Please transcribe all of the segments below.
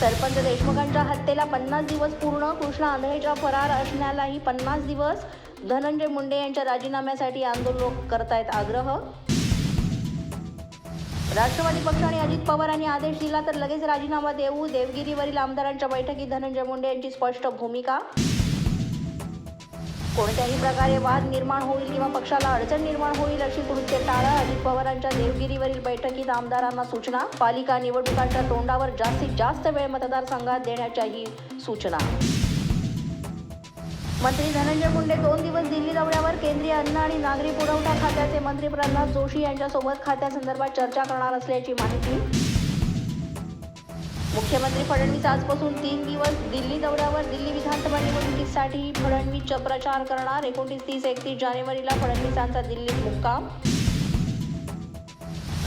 सरपंच देशमुखांच्या हत्येला पन्नास दिवस पूर्ण कृष्णा आंधळेच्या फरार असण्यालाही पन्नास दिवस. धनंजय मुंडे यांच्या राजीनाम्यासाठी आंदोलक करतायत आग्रह. राष्ट्रवादी पक्षाने अजित अजित पवारांनी आदेश दिला तर लगेच राजीनामा देऊ. देवगिरीवरील आमदारांच्या बैठकीत धनंजय मुंडे यांची स्पष्ट भूमिका कोणत्याही प्रकारे वाद निर्माण होईल किंवा पक्षाला अडचण निर्माण होईल अशी कृत्य टाळा अजित पवारांच्या देवगिरीवरील बैठकीत आमदारांना सूचना. पालिका निवडणुकांच्या तोंडावर जास्तीत जास्त वेळ मतदारसंघात देण्याच्याही सूचना. मंत्री धनंजय मुंडे दोन दिवस दिल्ली दौऱ्यावर केंद्रीय अन्न आणि नागरी पुरवठा खात्याचे मंत्री प्रल्हाद जोशी यांच्यासोबत खात्यासंदर्भात चर्चा करणार असल्याची माहिती मुख्यमंत्री फडणवीस आजपासून तीन दिवस दिल्ली दौऱ्यावर. दिल्ली विधानसभा निवडणुकीसाठी फडणवीस प्रचार करणार. एकोणतीस तीस एकतीस जानेवारीला फडणवीसांचा दिल्लीत मुक्काम.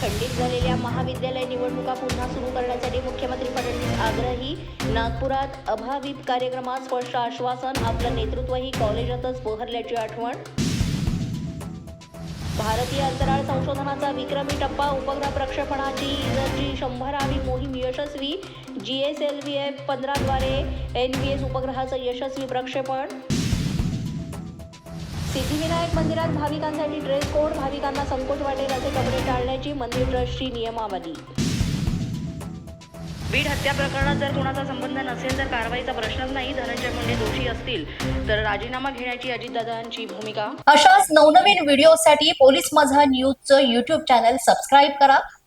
खंडित झालेल्या महाविद्यालय निवडणुका पुन्हा सुरू करण्यासाठी मुख्यमंत्री फडणवीस आग्रही. नागपुरात अभावित कार्यक्रमात स्पष्ट आश्वासन आपलं नेतृत्वही कॉलेजातच पोहरल्याची आठवण. भारतीय अंतराळ संशोधनाचा विक्रमी टप्पा उपग्रह प्रक्षेपणाची इजरची शंभरावी मोहीम यशस्वी. G S L V F पंधराद्वारे N V S उपग्रहाचं यशस्वी प्रक्षेपण. सिद्धिविनायक मंदिरात भाविकांसाठी ड्रेस कोड भाविकांना संकोच वाटेल असे कपडे टाळण्याची मंदिर ट्रस्टची नियमावली. बीड हत्या प्रकरणात जर कुणाचा संबंध नसेल तर कारवाईचा प्रश्नच नाही धनंजय मुंडे दोषी असतील. तर राजीनामा घेण्याची अजितदादांची भूमिका. अशाच नवनवीन व्हिडिओसाठी पोलीस माझा न्यूजचं युट्यूब चॅनल सबस्क्राईब करा.